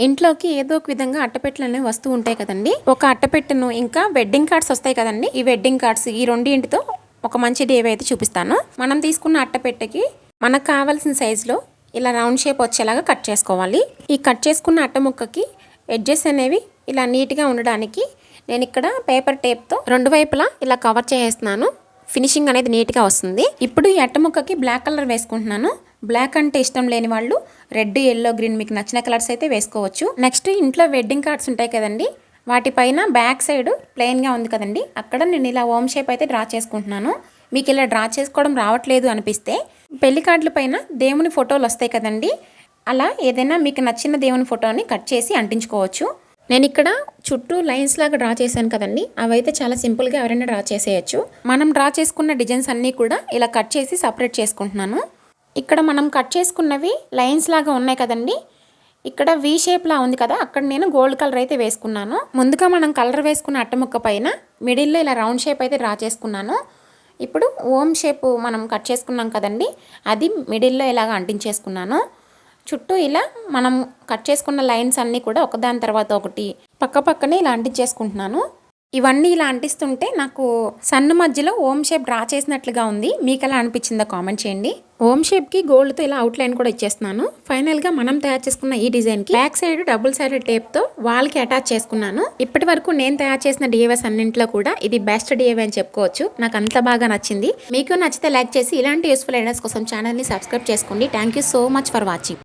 ఇంట్లోకి ఏదో ఒక విధంగా అట్టపెట్టెలు అనేవి వస్తూ ఉంటాయి కదండి. ఒక అట్టపెట్టెను ఇంకా వెడ్డింగ్ కార్డ్స్ వస్తాయి కదండి. ఈ వెడ్డింగ్ కార్డ్స్ ఈ రెండింటితో ఒక మంచి డేవ్ అయితే చూపిస్తాను. మనం తీసుకున్న అట్టపెట్టెకి మనకు కావాల్సిన సైజులో ఇలా రౌండ్ షేప్ వచ్చేలాగా కట్ చేసుకోవాలి. ఈ కట్ చేసుకున్న అట్ట ముక్కకి ఎడ్జెస్ అనేవి ఇలా నీట్గా ఉండడానికి నేను ఇక్కడ పేపర్ టేప్తో రెండు వైపులా ఇలా కవర్ చేసేస్తున్నాను ఫినిషింగ్ అనేది నీట్గా వస్తుంది. ఇప్పుడు ఈ అట్ట ముక్కకి బ్లాక్ కలర్ వేసుకుంటున్నాను. బ్లాక్ అంటే ఇష్టం లేని వాళ్ళు రెడ్ ఎల్లో గ్రీన్ మీకు నచ్చిన కలర్స్ అయితే వేసుకోవచ్చు. నెక్స్ట్ ఇంట్లో వెడ్డింగ్ కార్డ్స్ ఉంటాయి కదండి. వాటిపైన బ్యాక్ సైడ్ ప్లెయిన్గా ఉంది కదండి. అక్కడ నేను ఇలా ఓమ్ షేప్ అయితే డ్రా చేసుకుంటున్నాను. మీకు ఇలా డ్రా చేసుకోవడం రావట్లేదు అనిపిస్తే పెళ్ళి కార్డుల పైన దేవుని ఫోటోలు వస్తాయి కదండి. అలా ఏదైనా మీకు నచ్చిన దేవుని ఫోటోని కట్ చేసి అంటించుకోవచ్చు. నేను ఇక్కడ చుట్టూ లైన్స్ లాగా డ్రా చేశాను కదండి. అవైతే చాలా సింపుల్గా ఎవరైనా డ్రా చేసేయచ్చు. మనం డ్రా చేసుకున్న డిజైన్స్ అన్నీ కూడా ఇలా కట్ చేసి సపరేట్ చేసుకుంటున్నాను. ఇక్కడ మనం కట్ చేసుకున్నవి లైన్స్ లాగా ఉన్నాయి కదండి. ఇక్కడ వి షేప్లా ఉంది కదా అక్కడ నేను గోల్డ్ కలర్ అయితే వేసుకున్నాను. ముందుగా మనం కలర్ వేసుకున్న అట్టముక్క పైన మిడిల్లో ఇలా రౌండ్ షేప్ అయితే డ్రా చేసుకున్నాను. ఇప్పుడు ఓం షేప్ మనం కట్ చేసుకున్నాం కదండి అది మిడిల్లో ఇలాగ అంటించేసుకున్నాను. చుట్టూ ఇలా మనం కట్ చేసుకున్న లైన్స్ అన్నీ కూడా ఒకదాని తర్వాత ఒకటి పక్క పక్కనే ఇలా అంటించేసుకుంటున్నాను. ఇవన్నీ ఇలా అంటిస్తుంటే నాకు సన్ను మధ్యలో ఓం షేప్ డ్రా చేసినట్లుగా ఉంది. మీకు ఎలా అనిపించిందో కామెంట్ చేయండి. ఓం షేప్కి గోల్డ్తో ఇలా అవుట్లైన్ కూడా ఇచ్చేస్తున్నాను. ఫైనల్గా మనం తయారు చేసుకున్న ఈ డిజైన్కి బ్యాక్ సైడ్ డబుల్ సైడ్ టేప్తో వాల్కి అటాచ్ చేసుకున్నాను. ఇప్పటి వరకు నేను తయారు చేసిన డిఏవెస్ అన్నింటిలో కూడా ఇది బెస్ట్ డిఏవే అని చెప్పుకోవచ్చు. నాకు అంత బాగా నచ్చింది. మీకు నచ్చితే లైక్ చేసి ఇలాంటి యూస్ఫుల్ ఐడియాస్ కోసం ఛానల్ని సబ్స్క్రైబ్ చేసుకోండి. Thank you so much for watching